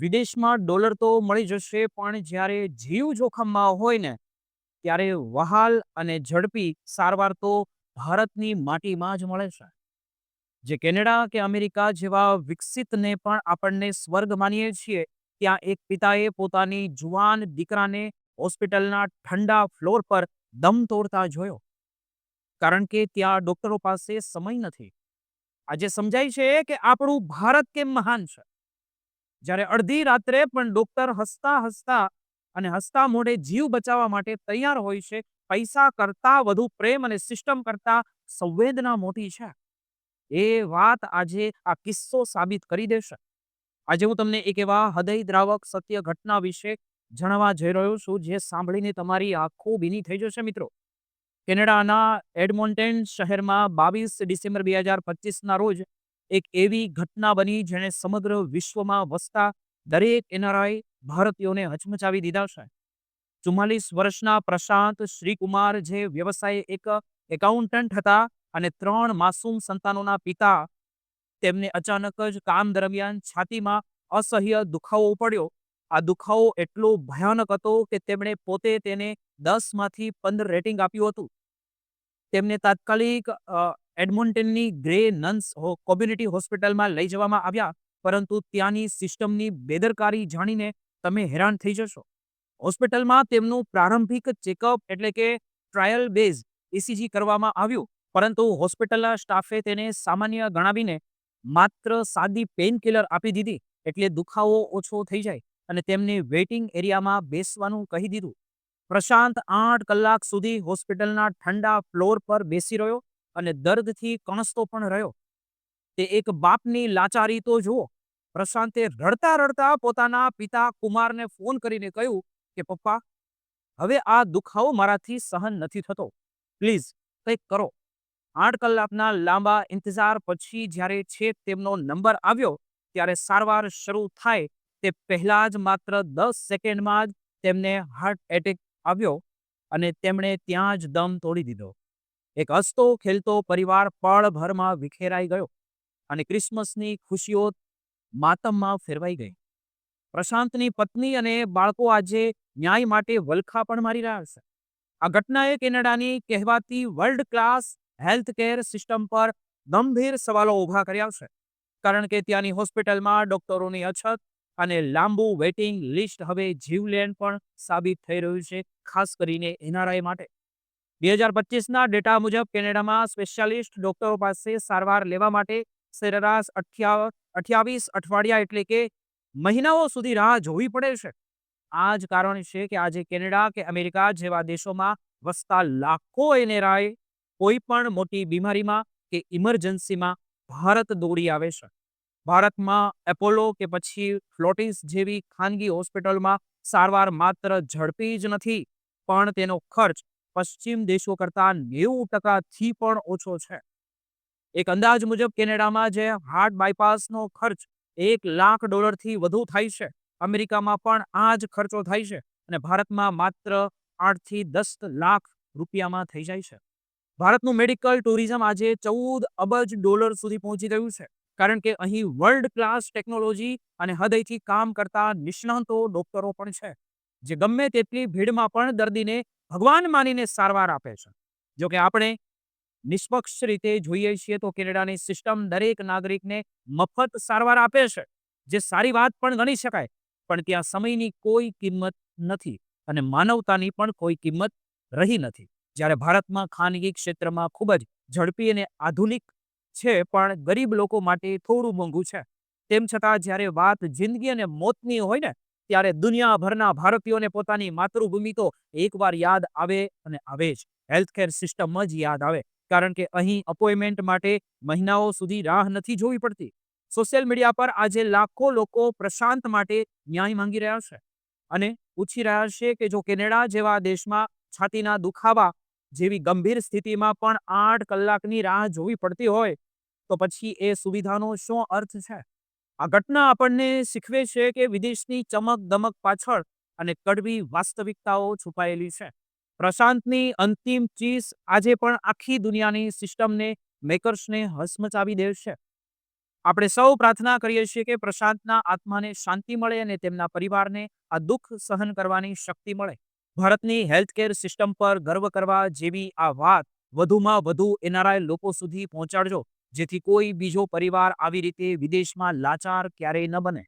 વિદેશમાં ડોલર તો મળી જશે, પણ જ્યારે જીવ જોખમમાં હોય ને, ત્યારે વહાલ અને ઝડપી સારવાર તો ભારતની માટીમાં જ મળે છે. જે કેનેડા કે અમેરિકા જેવા વિકસિતને પણ આપણને સ્વર્ગ માનીએ છીએ, ત્યાં એક પિતાએ પોતાની જુવાન દીકરાને હોસ્પિટલના ઠંડા ફ્લોર પર દમ તોડતા જોયો. કારણ કે ત્યાં ડોક્ટરો પાસે સમય નથી. આજે સમજાય છે કે આપણું ભારત કેમ મહાન છે? જ્યારે અડધી રાત્રે પણ ડોક્ટર હસતા હસતા અને હસતા મોઢે જીવ બચાવવા માટે તૈયાર હોય છે, પૈસા કરતા વધુ પ્રેમ અને સિસ્ટમ કરતા સંવેદના મોટી છે. એ વાત આજે આ કિસ્સો સાબિત કરી દેશે. આજે હું તમને એક એવા હૃદયદ્રાવક સત્ય ઘટના વિશે જણાવવા જઈ રહ્યો છું, જે સાંભળીને તમારી આંખો ભીની થઈ જશે મિત્રો. કેનેડાના એડમોન્ટેન શહેરમાં બાવીસ ડિસેમ્બર બે હજાર પચીસના રોજ એક એવી ઘટના બની જેણે સમગ્ર વિશ્વમાં વસતા દરેક એનઆરઆઈ ભારતીયોને હચમચાવી દીધા છે. ચુમ્માલીસ વર્ષના પ્રશાંત શ્રીકુમાર જે વ્યવસાય એક એકાઉન્ટન્ટ હતા અને ત્રણ માસૂમ સંતાનોના પિતા, તેમને અચાનક જ કામ દરમિયાન છાતીમાં અસહ્ય દુખાવો પડ્યો આ દુખાવો એટલો ભયાનક હતો કે તેમણે પોતે તેને દસમાંથી પંદર રેટિંગ આપ્યું હતું. તેમને તાત્કાલિક એડમોન્ટનની ગ્રે નન્સ કોમ્યુનિટી હોસ્પિટલમાં લઈ જવામાં આવ્યા, પરંતુ ત્યાંની સિસ્ટમની બેદરકારી જાણીને તમે હેરાન થઈ જશો. હોસ્પિટલમાં તેમનું પ્રારંભિક ચેકઅપ એટલે કે ટ્રાયલ બેઝ ઇસીજી કરવામાં આવ્યું, પરંતુ હોસ્પિટલના સ્ટાફે તેને સામાન્ય ગણાવીને માત્ર સાદી પેઇનકિલર આપી દીધી, એટલે દુખાવો ઓછો થઈ જાય અને તેમને વેઇટિંગ એરિયામાં બેસવાનું કહી દીધું. પ્રશાંત આઠ કલાક સુધી હોસ્પિટલના ઠંડા ફ્લોર પર બેસી રહ્યો અને દર્દથી કણસતો પણ રહ્યો. તે એક બાપની લાચારી તો જુઓ, પ્રશાંતે રડતા રડતા પોતાના પિતા કુમારને ફોન કરીને કહ્યું કે, પપ્પા, હવે આ દુખાવો મારાથી સહન નથી થતો. પ્લીઝ કંઈક કરો. આઠ કલાકના લાંબા ઇંતજાર પછી જ્યારે છેક તેમનો નંબર આવ્યો, ત્યારે સારવાર શરૂ થાય તે પહેલા જ માત્ર દસ સેકન્ડમાં જ તેમને હાર્ટ એટેક આવ્યો અને તેમણે ત્યાં જ દમ તોડી દીધો. એક હસતો, ખેલતો પરિવાર પળભરમાં વિખેરાઈ ગયો અને ક્રિસમસની ખુશીઓ માતમમાં ફેરવાઈ ગઈ. પ્રશાંતની પત્ની અને બાળકો આજે ન્યાય માટે વલખા પણ મારી રહ્યા છે. આ ઘટનાએ કેનેડાની કહેવાતી world class health care system પર ગંભીર સવાલો ઊભા કર્યા છે. કારણ કે ત્યાંની હોસ્પિટલમાં ડોક્ટરોની અછત અને લાંબુ વેઇટિંગ લિસ્ટ હવે જીવલેણ પણ સાબિત થઈ રહ્યું છે, ખાસ કરીને એનઆરઆઈ માટે. બે હજાર પચીસના ડેટા મુજબ કેનેડામાં સ્પેશિયાલિસ્ટ ડોક્ટરો પાસે સારવાર લેવા માટે સરેરાશ અઠ્યાવીસ અઠવાડિયા એટલે કે મહિનાઓ સુધી રાહ જોવી પડે છે. આ જ કારણ છે કે આજે કેનેડા કે અમેરિકા જેવા દેશોમાં વસતા લાખો એનઆરઆઈ કોઈ પણ મોટી બીમારીમાં કે ઇમરજન્સીમાં ભારત દોડી આવે છે. ભારતમાં એપોલો કે પછી ફ્લોટિસ જેવી ખાનગી હોસ્પિટલમાં સારવાર માત્ર ઝડપી જ નથી, પણ તેનો ખર્ચ પશ્ચિમ દેશો કરતા નેવું ટકાથી પણ ઓછો છે. એક અંદાજ મુજબ કેનેડામાં જે હાર્ટ બાયપાસનો ખર્ચ એક લાખ ડોલરથી વધુ થાય છે, અમેરિકામાં પણ આ જ ખર્ચો થાય છે અને ભારતમાં માત્ર આઠથી દસ લાખ રૂપિયામાં થઈ જાય છે. ભારતનું મેડિકલ ટુરિઝમ આજે ચૌદ અબજ ડોલર સુધી પહોંચી ગયું છે, કારણ કે અહીં વર્લ્ડ ક્લાસ ટેકનોલોજી અને હૃદયથી કામ કરતા નિષ્ણાંતો ડોક્ટરો પણ છે, જે ગમે તેટલી ભીડમાં પણ દર્દીને ભગવાન માનીને સારવાર આપે છે. જોકે આપણે નિષ્પક્ષ રીતે જોઈએ છીએ તો કેનેડાની સિસ્ટમ દરેક નાગરિકને મફત સારવાર આપે છે. જે સારી વાત પણ ગણી શકાય, પણ ત્યાં સમયની કોઈ કિંમત નથી અને માનવતાની પણ કોઈ કિંમત રહી નથી. જ્યારે ભારતમાં ખાનગી ક્ષેત્રમાં ખૂબ જ ઝડપી અને આધુનિક છે, પણ ગરીબ લોકો માટે થોડું મોંઘું છે. તેમ છતાં જ્યારે વાત જિંદગી અને મોતની હોય ને ત્યારે દુનિયાભરના ભારતીયોને પોતાની માતૃભૂમિ તો એકવાર યાદ આવે અને આવે જ. હેલ્થકેર સિસ્ટમમાં જ યાદ આવે, કારણ કે અહીં અપોઇન્ટમેન્ટ માટે મહિનાઓ સુધી રાહ નથી જોવી પડતી. સોશિયલ મીડિયા પર આજે લાખો લોકો પ્રશાંત માટે ન્યાય માંગી રહ્યા છે અને પૂછી રહ્યા છે કે જો કેનેડા જેવા દેશમાં છાતીના દુખાવા જેવી ગંભીર સ્થિતિમાં પણ આઠ કલાકની રાહ જોવી પડતી હોય, તો પછી એ સુવિધાનો શું અર્થ છે? આ ઘટના આપણને શીખવે છે કે વિદેશની ચમક દમક પાછળ અને કડવી વાસ્તવિકતાઓ છુપાયેલી છે. પ્રશાંતની અંતિમ ચીસ આજે પણ આખી દુનિયાની સિસ્ટમને, મેકર્સને હસમચાવી દેશે આપણે સૌ પ્રાર્થના કરીએ છીએ કે પ્રશાંતના આત્માને શાંતિ મળે અને તેમના પરિવારને આ દુઃખ સહન કરવાની શક્તિ મળે. ભારતની હેલ્થકેર સિસ્ટમ પર ગર્વ કરવા જેવી આ વાત વધુમાં વધુ એનઆરઆઈ લોકો સુધી પહોંચાડજો. જેથી કોઈ બીજો પરિવાર આવી રીતે વિદેશમાં લાચાર ક્યારેય ન બને.